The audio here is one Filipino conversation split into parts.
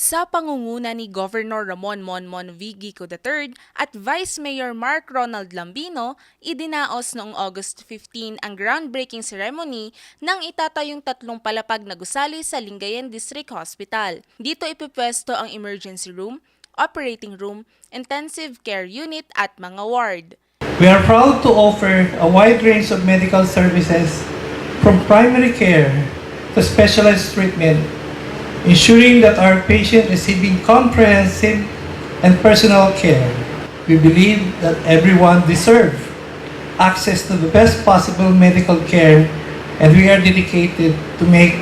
Sa pangunguna ni Governor Ramon Monmon Vigico III at Vice Mayor Mark Ronald Lambino, idinaos noong August 15 ang groundbreaking ceremony ng itatayong tatlong palapag na gusali sa Lingayen District Hospital. Dito ipipwesto ang emergency room, operating room, intensive care unit at mga ward. We are proud to offer a wide range of medical services from primary care to specialized treatment, ensuring that our patient receiving comprehensive and personal care. We believe that everyone deserves access to the best possible medical care and we are dedicated to make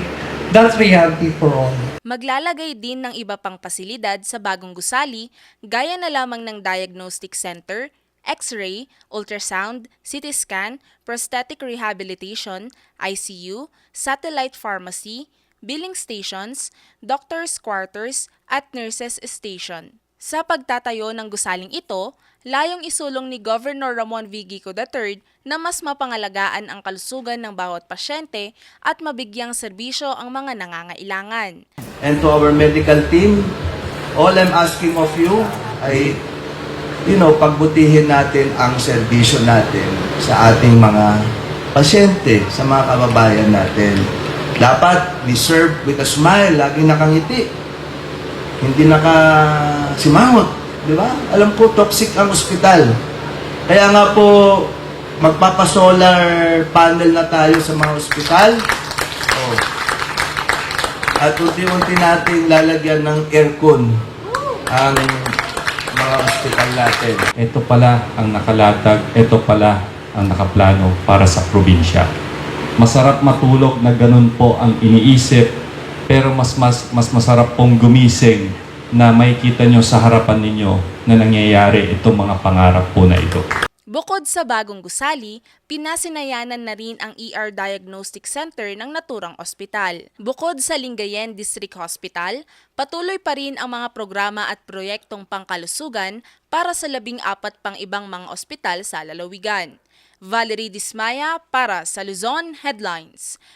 that reality for all. Maglalagay din ng iba pang pasilidad sa bagong gusali gaya na lamang ng diagnostic center, X-ray, ultrasound, CT scan, prosthetic rehabilitation, ICU, satellite pharmacy, billing stations, doctor's quarters, at nurses station. Sa pagtatayo ng gusaling ito, layong isulong ni Governor Ramon Vigico III na mas mapangalagaan ang kalusugan ng bawat pasyente at mabigyang serbisyo ang mga nangangailangan. and to our medical team, all I'm asking of you ay, you know, pagbutihin natin ang serbisyo natin sa ating mga pasyente, sa mga kababayan natin. Dapat we serve with a smile, lagi nakangiti. Hindi nakasimangot, di ba? Alam ko, toxic ang ospital. Kaya nga po, magpapasolar panel na tayo sa mga ospital. Oh. At unti-unti natin lalagyan ng aircon ang mga ospital natin. Ito pala ang nakalatag, ito pala ang nakaplano para sa probinsya. Masarap matulog na ganun po ang iniisip, pero mas, mas, mas masarap pong gumising na makikita nyo sa harapan ninyo na nangyayari itong mga pangarap po na ito. Bukod sa bagong gusali, pinasinayanan na rin ang ER Diagnostic Center ng naturang ospital. Bukod sa Lingayen District Hospital, patuloy pa rin ang mga programa at proyektong pangkalusugan para sa labing apat pang ibang mga ospital sa lalawigan. Valerie Dismaya para sa Luzon Headlines.